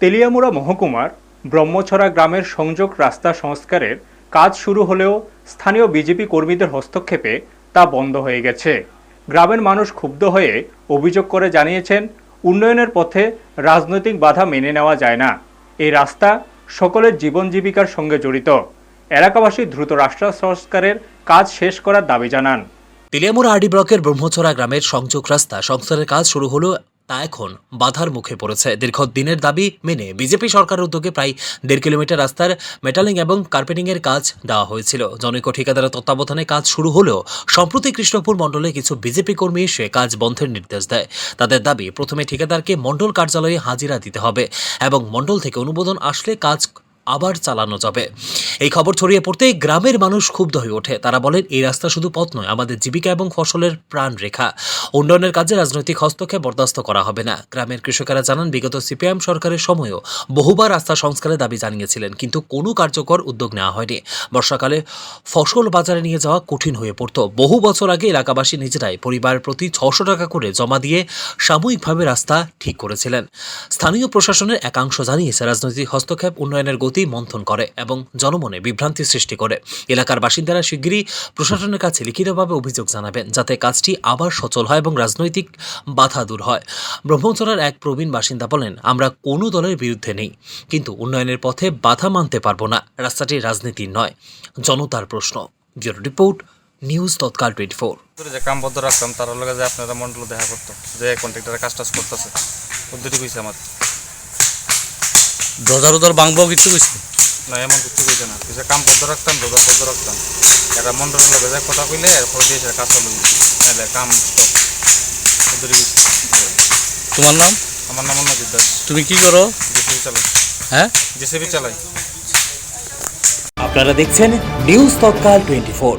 তেলিয়ামুড়া মহকুমার ব্রহ্মছড়া গ্রামের সংযোগ রাস্তা সংস্কারের কাজ শুরু হলেও স্থানীয় বিজেপি কর্মীদের হস্তক্ষেপে তা বন্ধ হয়ে গেছে। গ্রামের মানুষ ক্ষুব্ধ হয়ে অভিযোগ করে জানিয়েছেন, উন্নয়নের পথে রাজনৈতিক বাধা মেনে নেওয়া যায় না। এই রাস্তা সকলের জীবন জীবিকার সঙ্গে জড়িত। এলাকাবাসী দ্রুত রাষ্ট্র সংস্কারের কাজ শেষ করার দাবি জানান। তেলিয়ামুড়া আরডি ব্লকের ব্রহ্মছড়া গ্রামের সংযোগ রাস্তা সংস্কারের কাজ শুরু হলো তা এখন বাধার মুখে পড়েছে। দীর্ঘ দিনের দাবি মেনে বিজেপি সরকারের উদ্যোগে প্রায় দেড় কিলোমিটার রাস্তার মেটালিং এবং কার্পেটিংয়ের কাজ দেওয়া হয়েছিল। জনৈক ঠিকাদারের তত্ত্বাবধানে কাজ শুরু হলেও সম্প্রতি কৃষ্ণপুর মণ্ডলে কিছু বিজেপি কর্মী এসে কাজ বন্ধের নির্দেশ দেয়। তাদের দাবি, প্রথমে ঠিকাদারকে মণ্ডল কার্যালয়ে হাজিরা দিতে হবে এবং মণ্ডল থেকে অনুমোদন আসলে কাজ আবার চালানো যাবে। এই খবর ছড়িয়ে পড়তেই গ্রামের মানুষ ক্ষুব্ধ হয়ে ওঠে। তারা বলেন, এই রাস্তা শুধু পথ নয়, আমাদের জীবিকা এবং ফসলের প্রাণ রেখা উন্নয়নের কাজে রাজনৈতিক হস্তক্ষেপ বরদাস্ত করা হবে না। গ্রামের কৃষকেরা জানান, বিগত সিপিএম সরকারের সময়ও বহুবার রাস্তা সংস্কারের দাবি জানিয়েছিলেন, কিন্তু কোনো কার্যকর উদ্যোগ নেওয়া হয়নি। বর্ষাকালে ফসল বাজারে নিয়ে যাওয়া কঠিন হয়ে পড়তো। বহু বছর আগে এলাকাবাসী নিজেরাই পরিবার প্রতি ছশো টাকা করে জমা দিয়ে সাময়িকভাবে রাস্তা ঠিক করেছিলেন। স্থানীয় প্রশাসনের একাংশ জানিয়েছে, রাজনৈতিক হস্তক্ষেপ উন্নয়নের গতি মন্থন করে এবং জনমনে বিভ্রান্তি সৃষ্টি করে। এলাকার বাসিন্দারা শিগগিরই প্রশাসনের কাছে লিখিতভাবে অভিযোগ জানাবেন যাতে কাজটি আবার সচল হয় এবং রাজনৈতিক বাধা দূর হয়। ব্রহ্মচরার এক প্রবীণ বাসিন্দা বলেন আমরা কোনো দলের বিরুদ্ধে নেই কিন্তু উন্নয়নের পথে বাধা মানতে পারব না। রাস্তাটি রাজনীতির নয়। জনতার প্রশ্ন। Bureau report news Tatkal twenty four. যে কাম বদ্ধ রাখতাম তার লগে যে আপনারা মন্ডল দেখা করতো যে কন্ট্রাক্টরে কাজ টাজ করতেছে। উদ্যোগী কইছে আমার। দরজার উদর বাংবো কিছু কইছে? না এমন কিছু কইছে না। কিছু কাম করতে রাখতাম দরজা করতে রাখতাম। একটা মন্ডল বেজায় কথা কইলে এরপর দিয়ে সে কাজ চালু। নাহলে কাম। তোমার নাম? আমার নাম অন্যজিৎ দাস। তুমি কি করো? জেসিবি চালাই। হ্যাঁ? জেসিবি চালাই। আপনারা দেখছেন নিউজ তৎকাল টোয়েন্টি ফোর